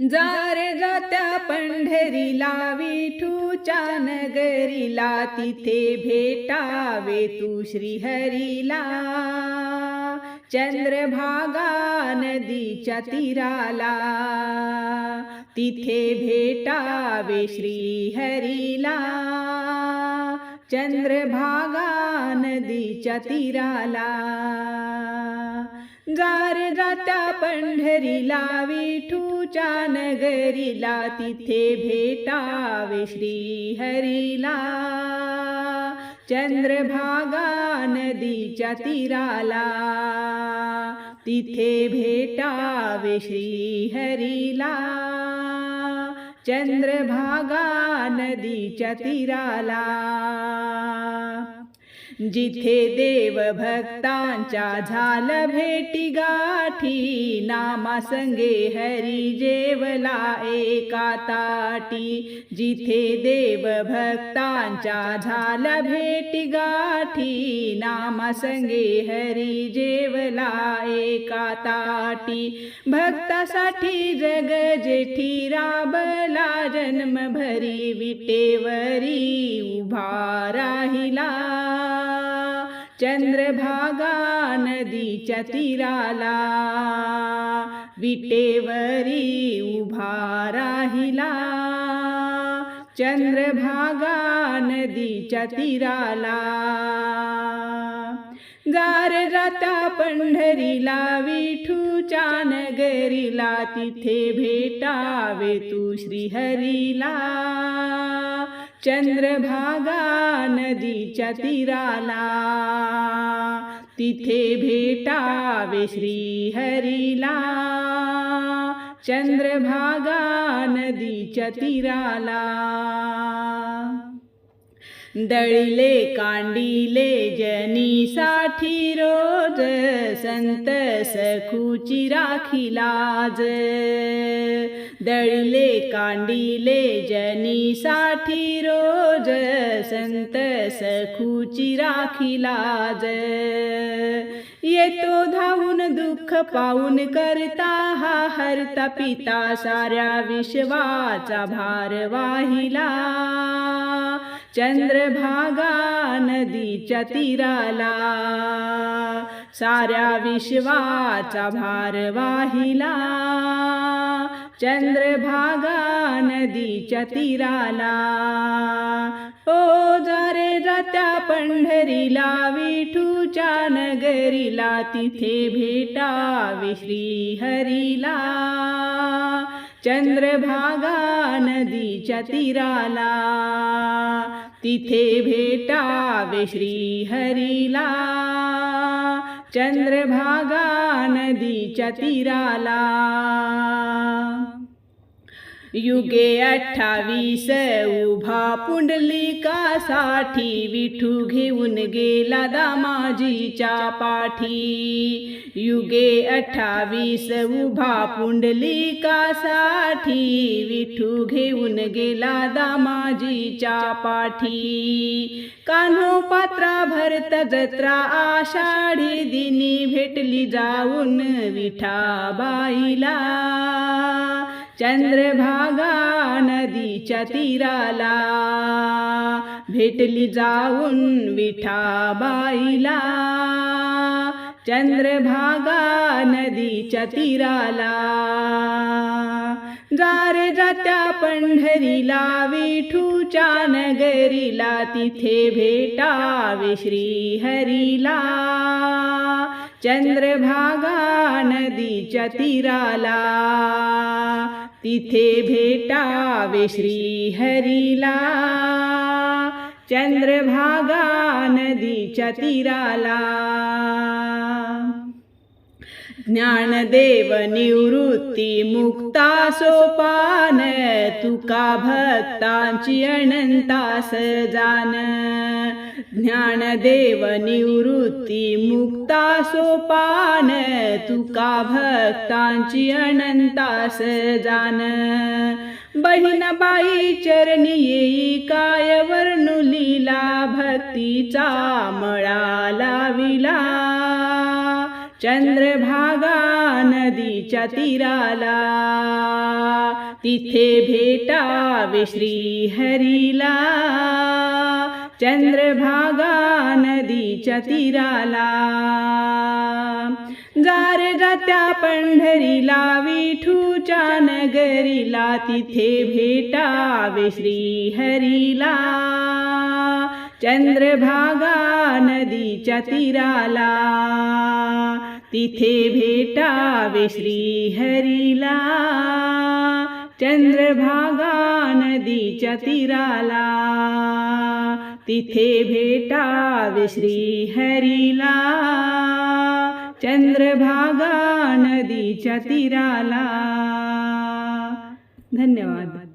जार जात्या पंढरीला विठूच्या नगरीला तिथे भेटावे तू श्रीहरीला. चंद्रभागा नदीच्या तीराला तिथे भेटावे श्रीहरीला. चंद्रभागा नदीच्या तीराला जार जात्या पंढरीला विठूच्या नगरीला तिथे भेटावे श्रीहरीला. चंद्रभागा नदीच्या तीराला तिथे भेटावे श्रीहरीला. चंद्रभागा नदीच्या तीराला जिथे देव भक्तांच्या झाल भेटी गाठी नामा संगे हरी जेवला एका ताटी जिथे देव भक्तांच्या झाल भेटी गाठी नामा संगे हरी जेवला एका ताटी भक्तासाठी जग जेठी राबला जन्म भरी विटेवरी उभा राहिला. चंद्रभागा नदीच्या तीराला विटेवरी उभा राहिला. चंद्रभागा नदीच्या तीराला जार जाता पंढरीला विठूच्या नगरीला तिथे भेटावे तू श्रीहरीला. चंद्रभागा नदीच्या तीराला. तिथे भेटावे श्रीहरीला. चंद्रभागा नदीच्या तीराला. दळिले कांडिले जनीसाठी रोज संत सखूची राखी लाज. दळिले कांडिले जनीसाठी रोज संत सखूची राखी लाज. येतो धावून दुःख पाहून करता हा हरता पिता साऱ्या विश्वाचा भार वाहिला चंद्रभागा नदीच्या तीराला साऱ्या विश्वाचा भार वाहिला. चंद्रभागा नदीच्या तीराला ओ जारे जात्या पंढरीला विठूच्या नगरीला तिथे भेटावे श्रीहरीला. चंद्रभागा नदीच्या तीराला तिथे भेटावे श्रीहरीला. चंद्रभागा नदीच्या तीराला. युगे अठ्ठावीस उभा पुंडलिकासाठी विठू घेऊन गेला दामाजीच्या पाठी. युगे अठ्ठावीस उभा पुंडलिकासाठी विठू घेऊन गेला दामाजीच्या पाठी. कान्हो पात्रा भरत जत्रा आषाढी दिनी भेटली जाऊन विठाबाईला. चंद्रभागा नदीच्या तीराला भेटली जाऊन विठाबाईला. चंद्रभागा नदीच्या तीराला जारे जात्या पंढरीला विठूच्या नगरीला तिथे भेटावे श्रीहरीला. चंद्रभागा नदीच्या तीराला तिथे भेटावे श्रीहरीला. चंद्रभागा नदीच्या तीराला. ज्ञानदेव निवृत्ती मुक्ता सोपान तुका भक्तांची अनंता सजान ज्ञानदेव निवृत्ती मुक्ता सोपान तुका भक्तांची अनंता सजान। बहिणबाई चरणी येई काय वर्णुलीला भक्तीचा मळा लाविला। चंद्रभागा नदीच्या तीराला तिथे भेटावे श्री हरीला चंद्रभागा नदीच्या तीराला जार जात्या पंढरीला विठूच्या नगरीला तिथे भेटावे श्री हरीला चंद्रभागा नदीच्या तीराला तिथे भेटावे श्री हरीला चंद्रभागा नदीच्या तीराला तिथे भेटावे श्री हरीला चंद्रभागा नदीच्या तीराला. धन्यवाद.